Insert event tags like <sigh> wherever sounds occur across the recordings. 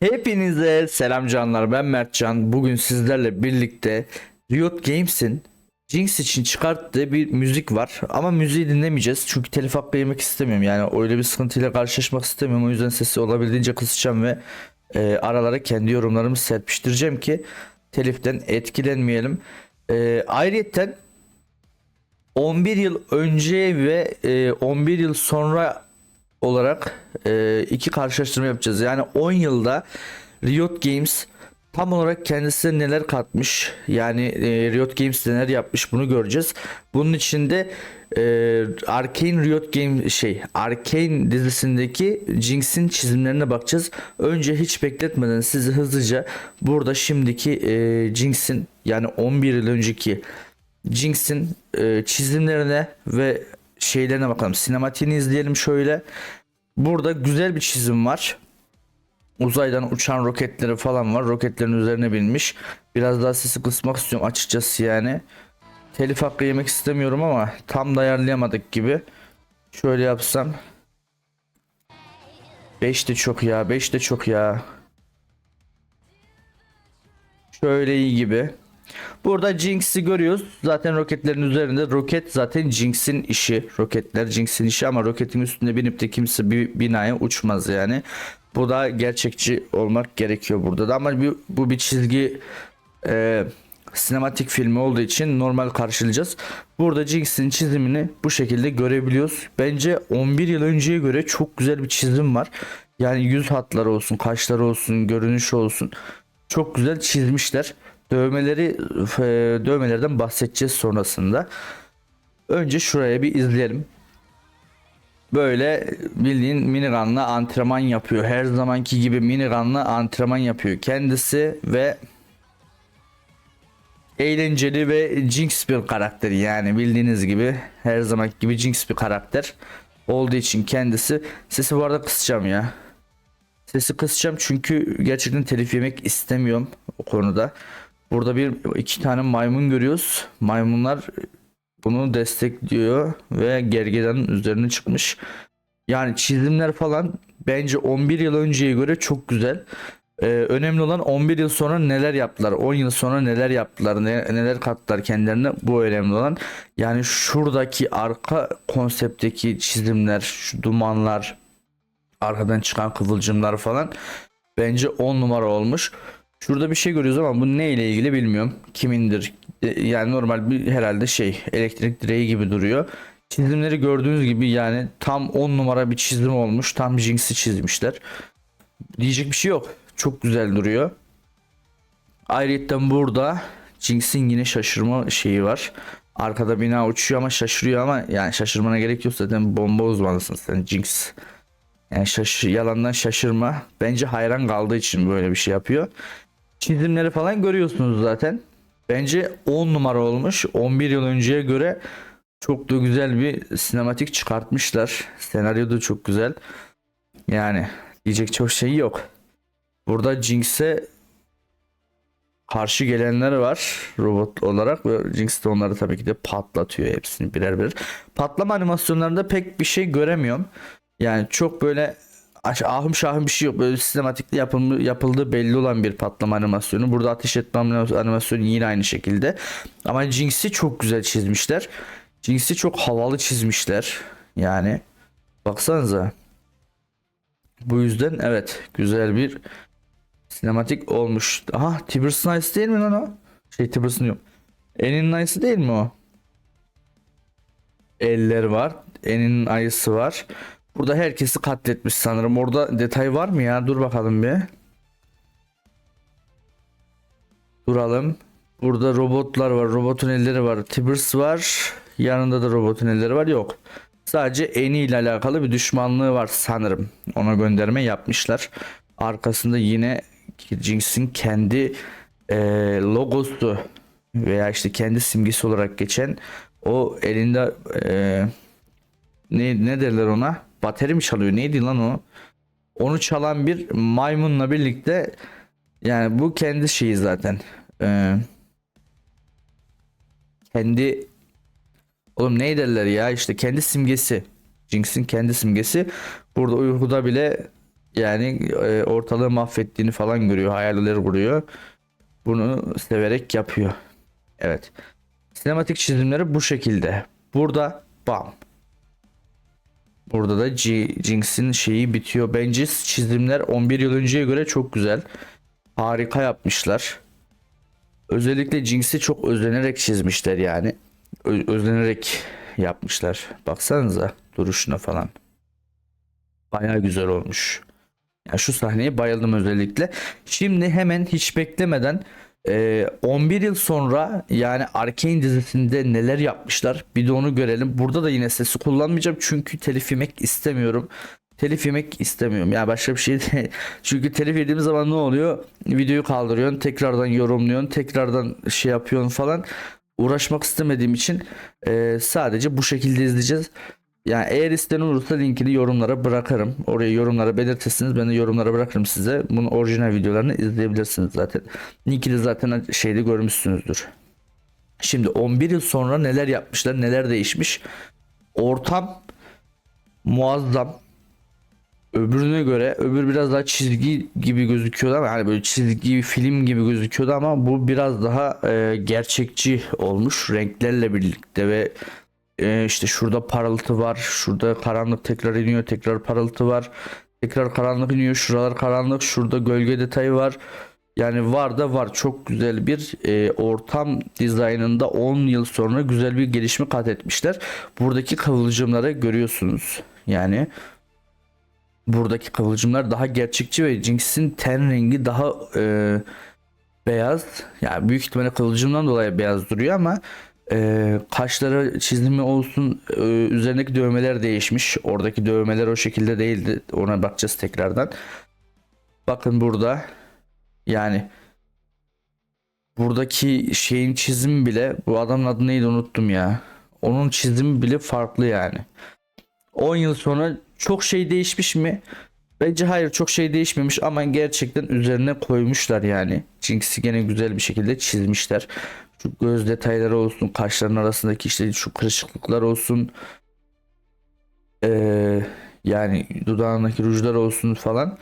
Hepinize selam canlar ben Mertcan. Bugün sizlerle birlikte Riot Games'in Jinx için çıkarttığı bir müzik var. Ama müziği dinlemeyeceğiz. Çünkü telif hakkı yemek istemiyorum. Yani öyle bir sıkıntıyla karşılaşmak istemiyorum. O yüzden sesi olabildiğince kısacağım ve e, aralara kendi yorumlarımı serpiştireceğim ki teliften etkilenmeyelim. E, ayrıyeten 11 yıl önce ve e, 11 yıl sonra olarak e, iki karşılaştırma yapacağız. Yani 10 yılda Riot Games tam olarak kendisine neler katmış yani e, Riot Games neler yapmış bunu göreceğiz. Bunun içinde e, Arcane Riot Game şey Arcane dizisindeki Jinx'in çizimlerine bakacağız. Önce hiç bekletmeden sizi hızlıca burada şimdiki e, Jinx'in yani 11 yıl önceki Jinx'in e, çizimlerine ve şeylerine bakalım. Sinematiğini izleyelim şöyle. Burada güzel bir çizim var. Uzaydan uçan roketleri falan var. Roketlerin üzerine binmiş. Biraz daha sesi kısmak istiyorum açıkçası yani. Telif hakkı yemek istemiyorum ama tam da ayarlayamadık gibi. Şöyle yapsam. 5 de çok ya. 5 de çok ya. Şöyle iyi gibi. Burada Jinx'i görüyoruz. Zaten roketlerin üzerinde. Roket zaten Jinx'in işi. Roketler Jinx'in işi ama roketin üstünde binip de kimse bir binaya uçmaz yani. Bu da gerçekçi olmak gerekiyor burada da ama bu, bu bir çizgi e, sinematik filmi olduğu için normal karşılayacağız. Burada Jinx'in çizimini bu şekilde görebiliyoruz. Bence 11 yıl önceye göre çok güzel bir çizim var. Yani yüz hatları olsun, kaşları olsun, görünüş olsun. Çok güzel çizmişler. Dövmeleri e, dövmelerden bahsedeceğiz sonrasında. Önce şuraya bir izleyelim. Böyle bildiğin minigunla antrenman yapıyor. Her zamanki gibi minigunla antrenman yapıyor kendisi ve eğlenceli ve Jinx bir karakter yani bildiğiniz gibi her zamanki gibi Jinx bir karakter olduğu için kendisi sesi bu arada kısacağım ya. Sesi kısacağım çünkü gerçekten telif yemek istemiyorum o konuda. Burada bir iki tane maymun görüyoruz. Maymunlar bunu destekliyor ve gergedanın üzerine çıkmış. Yani çizimler falan bence 11 yıl önceye göre çok güzel. Ee, önemli olan 11 yıl sonra neler yaptılar, 10 yıl sonra neler yaptılar, ne- neler kattılar kendilerine bu önemli olan. Yani şuradaki arka konseptteki çizimler, şu dumanlar, arkadan çıkan kıvılcımlar falan bence 10 numara olmuş. Şurada bir şey görüyoruz ama bu ne ile ilgili bilmiyorum. Kimindir? E, Yani normal bir herhalde şey elektrik direği gibi duruyor. Çizimleri gördüğünüz gibi yani tam 10 numara bir çizim olmuş. Tam Jinx'i çizmişler. Diyecek bir şey yok. Çok güzel duruyor. Ayrıca burada Jinx'in yine şaşırma şeyi var. Arkada bina uçuyor ama şaşırıyor ama yani şaşırmana gerek yok zaten bomba uzmanısın sen Jinx. Yani şaş yalandan şaşırma. Bence hayran kaldığı için böyle bir şey yapıyor. Çizimleri falan görüyorsunuz zaten. Bence 10 numara olmuş. 11 yıl önceye göre çok da güzel bir sinematik çıkartmışlar. Senaryo da çok güzel. Yani diyecek çok şey yok. Burada Jinx'e karşı gelenler var robot olarak ve Jinx de onları tabii ki de patlatıyor hepsini birer birer. Patlama animasyonlarında pek bir şey göremiyorum. Yani çok böyle ahım şahım bir şey yok. Böyle sistematikli yapıldı, yapıldığı belli olan bir patlama animasyonu. Burada ateş etme anima- animasyonu yine aynı şekilde. Ama Jinx'i çok güzel çizmişler. Jinx'i çok havalı çizmişler. Yani baksanıza. Bu yüzden evet güzel bir sinematik olmuş. Aha Tibers Nice değil mi lan o? Şey Tibers'ın yok. Enin Nice'ı değil mi o? Eller var. Enin ayısı var. Burada herkesi katletmiş sanırım. Orada detay var mı ya? Dur bakalım bir. Duralım. Burada robotlar var. Robotun elleri var. Tibers var. Yanında da robotun elleri var. Yok. Sadece Eni ile alakalı bir düşmanlığı var sanırım. Ona gönderme yapmışlar. Arkasında yine Jinx'in kendi e, logosu veya işte kendi simgesi olarak geçen o elinde e, ne, ne derler ona? Bateri mi çalıyor? Neydi lan o? Onu çalan bir maymunla birlikte yani bu kendi şeyi zaten. Ee, kendi oğlum ne derler ya işte kendi simgesi. Jinx'in kendi simgesi. Burada uykuda bile yani e, ortalığı mahvettiğini falan görüyor. Hayaller kuruyor. Bunu severek yapıyor. Evet. Sinematik çizimleri bu şekilde. Burada bam. Burada da Jinx'in şeyi bitiyor. Bence çizimler 11 yıl önceye göre çok güzel. Harika yapmışlar. Özellikle Jinx'i çok özenerek çizmişler yani. Ö- özenerek yapmışlar. Baksanıza duruşuna falan. Baya güzel olmuş. Ya şu sahneye bayıldım özellikle. Şimdi hemen hiç beklemeden e, 11 yıl sonra yani Arcane dizisinde neler yapmışlar bir de onu görelim. Burada da yine sesi kullanmayacağım çünkü telif yemek istemiyorum. Telif yemek istemiyorum. Ya başka bir şey değil. <laughs> Çünkü telif yediğim zaman ne oluyor? Videoyu kaldırıyorsun, tekrardan yorumluyorsun, tekrardan şey yapıyorsun falan. Uğraşmak istemediğim için e, sadece bu şekilde izleyeceğiz. Yani eğer isteyen olursa linkini yorumlara bırakırım. Oraya yorumlara belirtirsiniz. Ben de yorumlara bırakırım size. Bunun orijinal videolarını izleyebilirsiniz zaten. Linki de zaten şeyde görmüşsünüzdür. Şimdi 11 yıl sonra neler yapmışlar, neler değişmiş. Ortam muazzam. Öbürüne göre öbür biraz daha çizgi gibi gözüküyordu ama hani böyle çizgi film gibi gözüküyordu ama bu biraz daha e, gerçekçi olmuş renklerle birlikte ve e, işte şurada parıltı var, şurada karanlık tekrar iniyor, tekrar parıltı var, tekrar karanlık iniyor, şuralar karanlık, şurada gölge detayı var. Yani var da var çok güzel bir e, ortam dizaynında 10 yıl sonra güzel bir gelişme kat etmişler. Buradaki kıvılcımları görüyorsunuz. Yani buradaki kıvılcımlar daha gerçekçi ve Jinx'in ten rengi daha e, beyaz. Yani büyük ihtimalle kıvılcımdan dolayı beyaz duruyor ama e, kaşları çizimi olsun e, üzerindeki dövmeler değişmiş. Oradaki dövmeler o şekilde değildi. Ona bakacağız tekrardan. Bakın burada yani buradaki şeyin çizimi bile bu adamın adı neydi unuttum ya. Onun çizimi bile farklı yani. 10 yıl sonra çok şey değişmiş mi? Bence hayır çok şey değişmemiş ama gerçekten üzerine koymuşlar yani. Jinx'i gene güzel bir şekilde çizmişler. Şu göz detayları olsun, kaşların arasındaki işte şu kırışıklıklar olsun. Ee, yani dudağındaki rujlar olsun falan.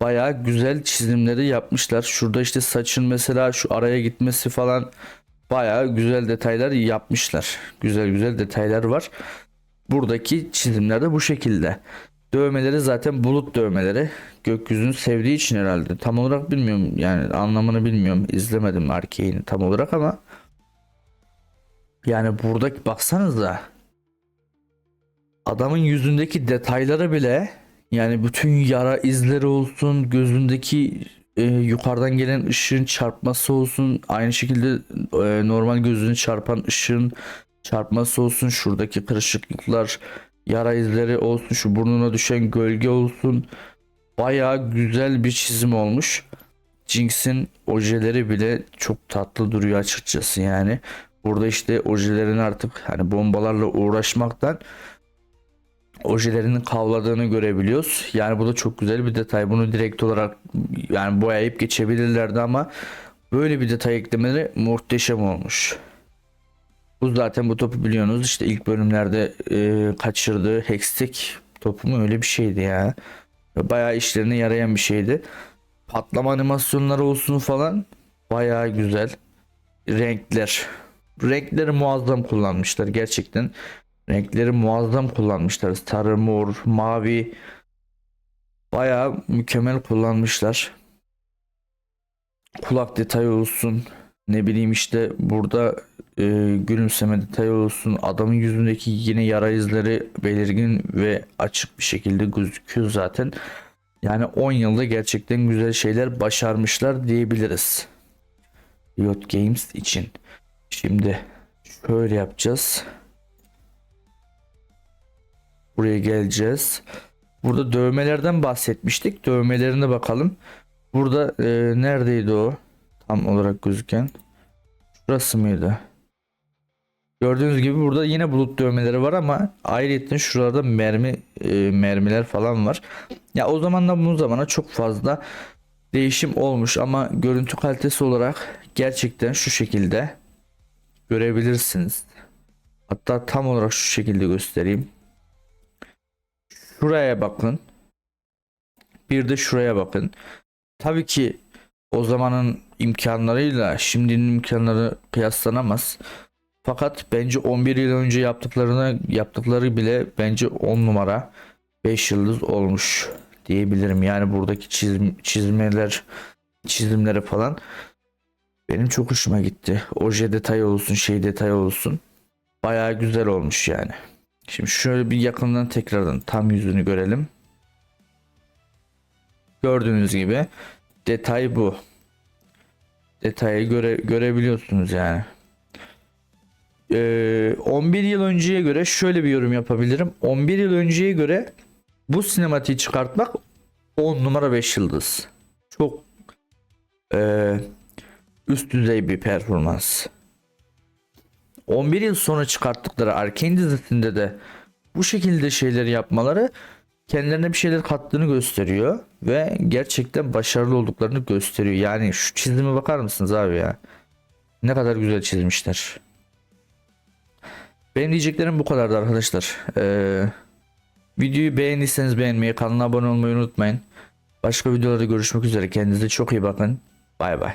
Bayağı güzel çizimleri yapmışlar. Şurada işte saçın mesela şu araya gitmesi falan bayağı güzel detaylar yapmışlar. Güzel güzel detaylar var. Buradaki çizimler de bu şekilde. Dövmeleri zaten bulut dövmeleri. Gökyüzünü sevdiği için herhalde. Tam olarak bilmiyorum yani anlamını bilmiyorum. İzlemedim Arkane'i tam olarak ama yani buradaki baksanıza adamın yüzündeki detayları bile yani bütün yara izleri olsun gözündeki e, yukarıdan gelen ışığın çarpması olsun aynı şekilde e, normal gözünü çarpan ışığın çarpması olsun şuradaki kırışıklıklar yara izleri olsun şu burnuna düşen gölge olsun bayağı güzel bir çizim olmuş. Jinx'in ojeleri bile çok tatlı duruyor açıkçası yani. Burada işte ojelerin artık hani bombalarla uğraşmaktan ojelerinin kavladığını görebiliyoruz. Yani bu da çok güzel bir detay. Bunu direkt olarak yani boyayıp geçebilirlerdi ama böyle bir detay eklemeleri muhteşem olmuş. Bu zaten bu topu biliyorsunuz işte ilk bölümlerde e, kaçırdığı Hextech topu mu öyle bir şeydi ya. Bayağı işlerine yarayan bir şeydi. Patlama animasyonları olsun falan bayağı güzel. Renkler. Renkleri muazzam kullanmışlar gerçekten. Renkleri muazzam kullanmışlar. Sarı, mor, mavi. Bayağı mükemmel kullanmışlar. Kulak detayı olsun. Ne bileyim işte burada e, gülümseme detayı olsun. Adamın yüzündeki yine yara izleri belirgin ve açık bir şekilde gözüküyor zaten. Yani 10 yılda gerçekten güzel şeyler başarmışlar diyebiliriz. Riot Games için. Şimdi şöyle yapacağız. Buraya geleceğiz. Burada dövmelerden bahsetmiştik. Dövmelerine bakalım. Burada e, neredeydi o? Tam olarak gözüken. Şurası mıydı? Gördüğünüz gibi burada yine bulut dövmeleri var ama ayrıca şuralarda mermi e, mermiler falan var. Ya o zamanla bu zamana çok fazla değişim olmuş ama görüntü kalitesi olarak gerçekten şu şekilde görebilirsiniz. Hatta tam olarak şu şekilde göstereyim. Şuraya bakın. Bir de şuraya bakın. Tabii ki o zamanın imkanlarıyla şimdinin imkanları kıyaslanamaz. Fakat bence 11 yıl önce yaptıklarına yaptıkları bile bence 10 numara 5 yıldız olmuş diyebilirim. Yani buradaki çizim, çizmeler çizimleri falan benim çok hoşuma gitti. Oje detayı olsun, şey detayı olsun. Bayağı güzel olmuş yani. Şimdi şöyle bir yakından tekrardan tam yüzünü görelim. Gördüğünüz gibi detay bu. Detayı göre görebiliyorsunuz yani. Ee, 11 yıl önceye göre şöyle bir yorum yapabilirim. 11 yıl önceye göre bu sinematiği çıkartmak 10 numara 5 yıldız. Çok ee, üst düzey bir performans. 11 yıl sonra çıkarttıkları Arkane dizisinde de bu şekilde şeyleri yapmaları kendilerine bir şeyler kattığını gösteriyor ve gerçekten başarılı olduklarını gösteriyor. Yani şu çizime bakar mısınız abi ya? Ne kadar güzel çizmişler. Benim diyeceklerim bu kadardı arkadaşlar. Ee, videoyu beğendiyseniz beğenmeyi, kanala abone olmayı unutmayın. Başka videolarda görüşmek üzere. Kendinize çok iyi bakın. Bay bay.